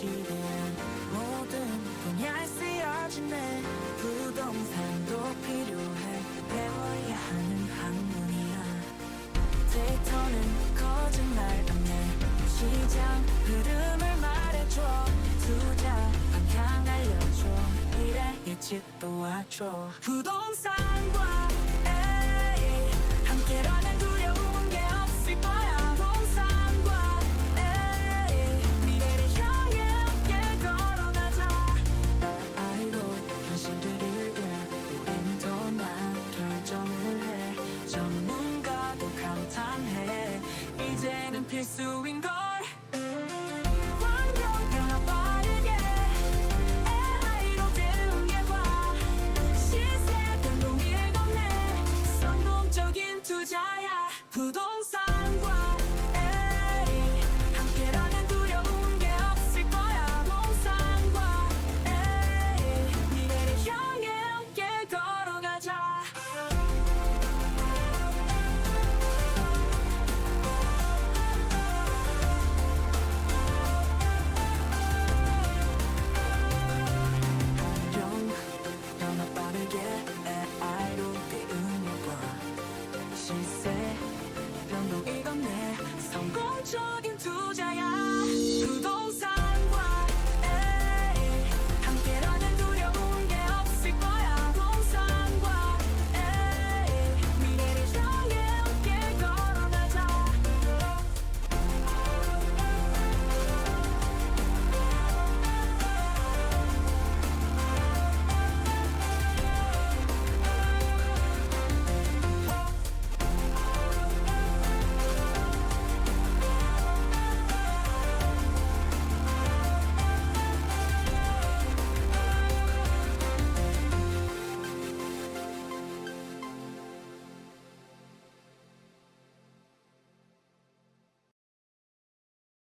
시대엔 모든 분야에 쓰여지네. 부동산도 필요해. 배워야 하는 학문이야. 데이터는 거짓말 없네. 시장 흐름을 말해줘. 투자 방향 알려줘. 미래 예측 도와줘. 부동산과 필수인 걸. 완벽한 빠르게 AI로 대응해봐. 시세 변동일 없네. 성공적인 투자야. 부동 실세 변동이 없네 성공적인 두